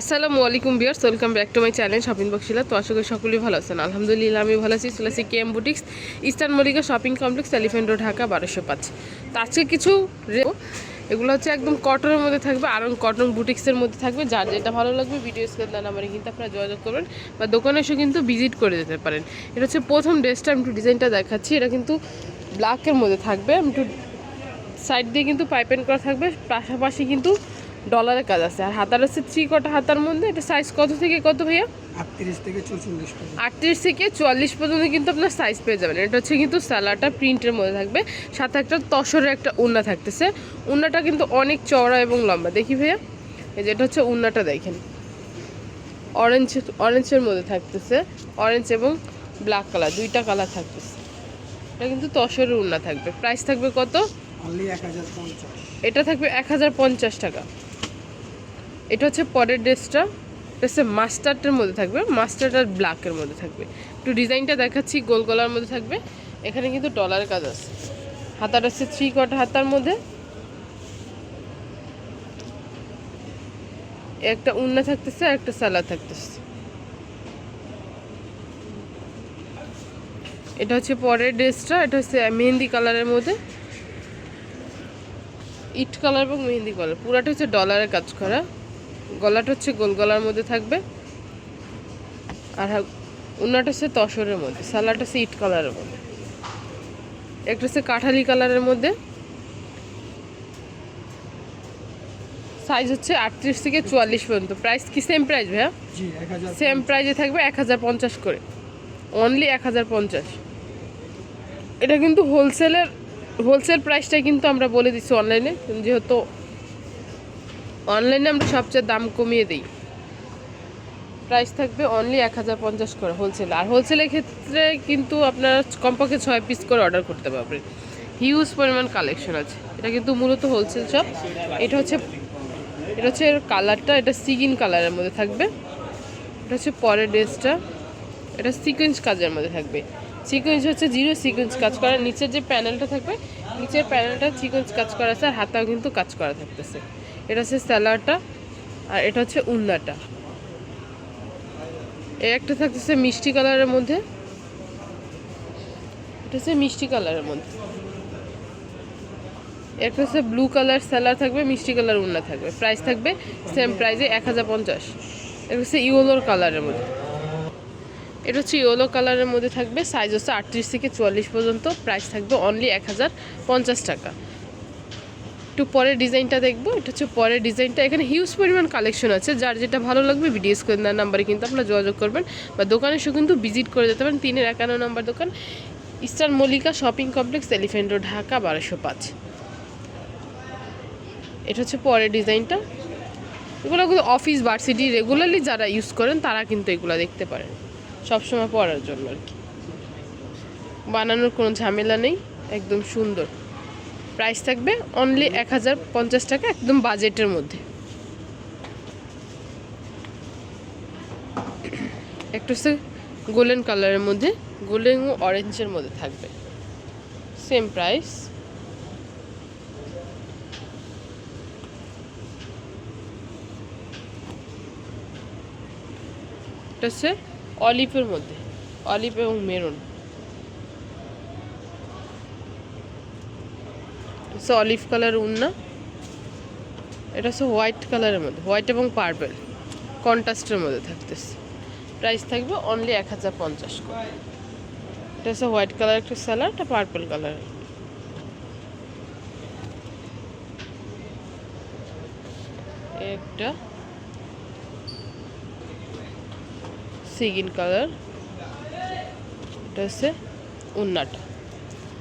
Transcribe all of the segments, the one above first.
আসসালামু আলাইকুম dears welcome back to my channel shopping বক্সিলা তো আশা করি সকলেই ভালো আছেন। আলহামদুলিল্লাহ, আমি ভালো আছি। চলে আসি KM boutiques, eastern Mallika shopping complex elephant road, Dhaka, বারোশো পাঁচ। তো আজকে কিছু এগুলো হচ্ছে একদম কটনের মধ্যে থাকবে, আর কটন বুটিক্সের মধ্যে থাকবে। যার যেটা ভালো লাগবে, ভিডিও স্ক্রিন নাম্বারে কিন্তু আপনারা যোগাযোগ করবেন বা দোকানে এসে কিন্তু ভিজিট করে যেতে পারেন। এটা হচ্ছে প্রথম ড্রেসটা আমি একটু ডিজাইনটা দেখাচ্ছি। এটা কিন্তু ব্ল্যাকের মধ্যে থাকবে। আমি একটু সাইড দিয়ে কিন্তু পাইপেন করা থাকবে। পাশাপাশি কিন্তু ডলারের কাজ আছে। আর হাতার আছে থ্রি কটা হাতার মধ্যে এটা সাইজ কত থেকে কত ভাইয়া? আটত্রিশ থেকে চৌচল্লিশ আটত্রিশ থেকে চুয়াল্লিশ পর্যন্ত কিন্তু আপনার সাইজ পেয়ে যাবেন। এটা হচ্ছে কিন্তু সালাটা প্রিন্টের মধ্যে থাকবে। সাথে একটা তসরের একটা উন্না থাকতেছে। উন্নাটা কিন্তু অনেক চওড়া এবং লম্বা। দেখি ভাইয়া। এই যে এটা হচ্ছে উন্নাটা দেখেন। অরেঞ্জ অরেঞ্জের মধ্যে থাকতেছে। অরেঞ্জ এবং ব্ল্যাক কালার দুইটা কালার থাকতেছে। এটা কিন্তু তসরের উন্না থাকবে। প্রাইস থাকবে কত? এটা থাকবে এক হাজার পঞ্চাশ টাকা। এটা হচ্ছে পরের ড্রেসটা। হচ্ছে মাস্টার্ডের মধ্যে থাকবে, মাস্টার্ড আর ব্ল্যাকের মধ্যে থাকবে। একটু ডিজাইনটা দেখাচ্ছি, গোল গলার মধ্যে থাকবে। এখানে কিন্তু ডলার কাজ আছে। হাতার আছে থ্রি কটা হাতার মধ্যে। একটা উন্না থাকতেছে, আর একটা সালা থাকতেছে। এটা হচ্ছে পরের ড্রেসটা, এটা হচ্ছে মেহেন্দি কালারের মধ্যে। ইট কালার এবং মেহেন্দি কালার, পুরাটা হচ্ছে ডলারের কাজ করা। গলাটা হচ্ছে গোল গলার মধ্যে থাকবে। আর উন্নাটা হচ্ছে তসরের মধ্যে সালাটা হচ্ছে ইট কালারের মধ্যে। একটা হচ্ছে কাঠালি কালারের মধ্যে। সাইজ হচ্ছে আটত্রিশ থেকে চুয়াল্লিশ পর্যন্ত। প্রাইস কি? সেম প্রাইস ভাইয়া? সেম প্রাইজে থাকবে এক হাজার পঞ্চাশ করে। অনলি এক হাজার পঞ্চাশ। এটা কিন্তু হোলসেলের হোলসেল প্রাইসটা কিন্তু আমরা বলে দিচ্ছি অনলাইনে যেহেতু অনলাইনে আমরা সবচেয়ে দাম কমিয়ে দিই। প্রাইস থাকবে অনলি এক হাজার পঞ্চাশ করে হোলসেল আর হোলসেলের ক্ষেত্রে কিন্তু আপনারা কমপক্ষে ছয় পিস করে অর্ডার করতে পারবেন হিউজ পরিমাণ কালেকশন আছে। এটা কিন্তু মূলত হোলসেল শপ এটা হচ্ছে এটা হচ্ছে কালারটা এটা সিগিন কালারের মধ্যে থাকবে। এটা হচ্ছে পরের ড্রেসটা। এটা সিকোয়েন্স কাজের মধ্যে থাকবে। সিকোয়েন্স হচ্ছে জিরো সিকোয়েন্স কাজ করা নিচের যে প্যানেলটা থাকবে, নিচের প্যানেলটা সিকোয়েন্স কাজ করা আছে আর হাতাও কিন্তু কাজ করা থাকতেছে। এটা হচ্ছে স্যালাডটা, আর এটা হচ্ছে উন্নাটা এই একটা থাকতেছে মিষ্টি কালারের মধ্যে। এটা হচ্ছে মিষ্টি কালারের মধ্যে। একটা হচ্ছে ব্লু কালার স্যালার থাকবে, মিষ্টি কালার উন্না থাকবে। প্রাইস থাকবে সেম প্রাইসে এক হাজার পঞ্চাশ। এটা হচ্ছে ইয়োলোর কালারের মধ্যে। এটা হচ্ছে ইয়োলো কালারের মধ্যে থাকবে সাইজ হচ্ছে আটত্রিশ থেকে চুয়াল্লিশ পর্যন্ত। প্রাইস থাকবে অনলি এক হাজার পঞ্চাশ টাকা। একটু পরের ডিজাইনটা দেখব। এটা হচ্ছে পরের ডিজাইনটা। এখানে হিউজ পরিমাণ কালেকশন আছে। যার যেটা ভালো লাগবে ভিডিও স্ক্রিন দেওয়ার নাম্বারে কিন্তু আপনারা যোগাযোগ করবেন বা দোকানে এসে কিন্তু ভিজিট করে যেতে পারেন। তিনের একান্ন নম্বর দোকান, eastern Mallika shopping complex elephant road Dhaka, বারোশো পাঁচ। এটা হচ্ছে পরের ডিজাইনটা। এগুলো কিন্তু অফিস ভার্সিটি রেগুলারলি যারা ইউজ করেন, তারা কিন্তু এগুলো দেখতে পারেন। সবসময় পরার জন্য আর কি। বানানোর কোনো ঝামেলা নেই। একদম সুন্দর। প্রাইস থাকবে অনলি এক হাজার পঞ্চাশ টাকা একদম বাজেটের মধ্যে। একটা হচ্ছে গোল্ডেন কালারের মধ্যে গোল্ডেন ও অরেঞ্জের মধ্যে থাকবে। সেম প্রাইস হচ্ছে অলিভের মধ্যে অলিভ এবং মেরুন হচ্ছে অলিভ কালার উন্না এটা হচ্ছে হোয়াইট কালারের মধ্যে হোয়াইট এবং পার্পেল কন্ট্রাস্টের মধ্যে থাকতেছে। প্রাইস থাকবে অনলি এক হাজার পঞ্চাশ করে। এটা হচ্ছে হোয়াইট কালার একটা স্যালাড এটা পার্পেল কালার একটা সিগিন কালার এটা হচ্ছে উন্নাটা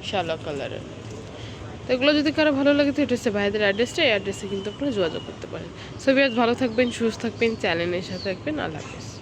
শালা কালারের তো এগুলো যদি কারও ভালো লাগে তো এটা হচ্ছে ভাইদের অ্যাড্রেসটা এই অ্যাড্রেসে কিন্তু আপনারা যোগাযোগ করতে পারেন। সবাই আজ ভালো থাকবেন, সুস্থ থাকবেন চ্যানেলের সাথে থাকবেন। আল্লাহ হাফেজ।